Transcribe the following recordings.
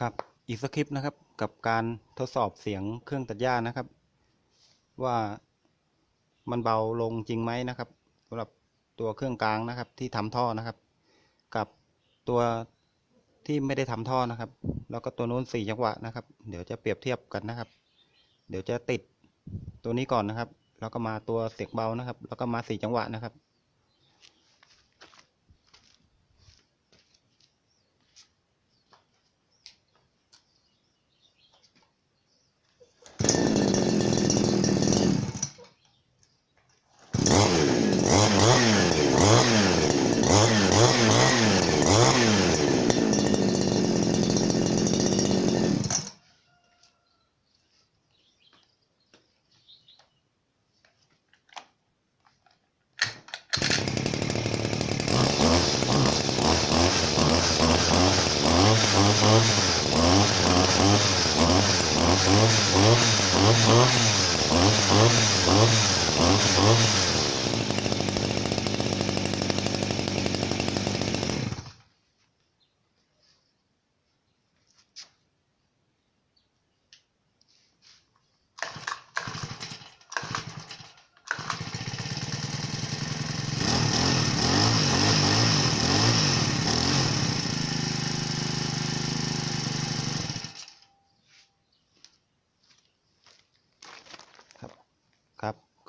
ครับอีกสคริปต์นะครับกับการทดสอบเสียงเครื่องตัดหญ้านะครับ ว่ามันเบาลงจริงไหมนะครับสำหรับตัวเครื่องกลางนะครับที่ทำท่อนะครับ กับตัวที่ไม่ได้ทำท่อนะครับ แล้วก็ตัวนู้นสี่จังหวะนะครับ เดี๋ยวจะเปรียบเทียบกันนะครับ เดี๋ยวจะติดตัวนี้ก่อนนะครับ แล้วก็มาตัวเสียงเบานะครับ แล้วก็มาสี่จังหวะนะครับ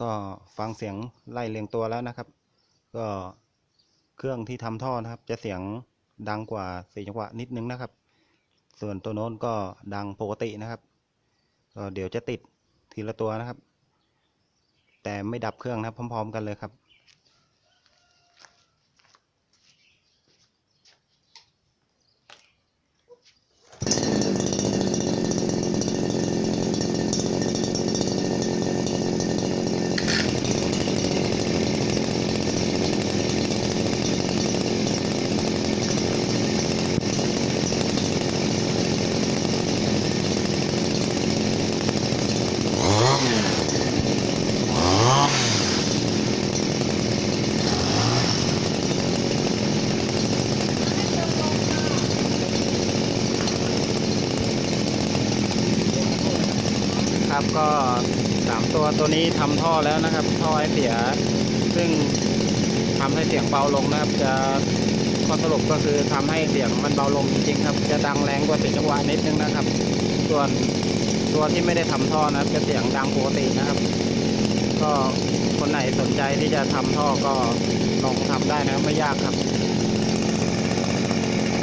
ก็ฟังเสียงไล่เรียงตัวแล้วนะครับ ก็เครื่องที่ทำท่อนะครับ จะเสียงดังกว่าสี่จังหวะนิดนึงนะครับ ส่วนตัวโน้นก็ดังปกตินะครับก็เดี๋ยวจะติดทีละตัวนะครับ แต่ไม่ดับเครื่องนะพร้อม ๆ กันเลยครับ ครับ ก็สามตัวตัวนี้ทำท่อแล้วนะครับ ท่อไอเสีย ซึ่งทำให้เสียงเบาลงนะครับ จะข้อสรุปก็คือทำให้เสียงมันเบาลงจริงๆครับ จะดังแรงกว่าเสียงจังหวะนิดนึงนะครับ ส่วนตัวที่ไม่ได้ทำท่อนะครับ จะเสียงดังปกตินะครับ ก็คนไหนสนใจที่จะทำท่อก็ลองทำได้นะไม่ยากครับ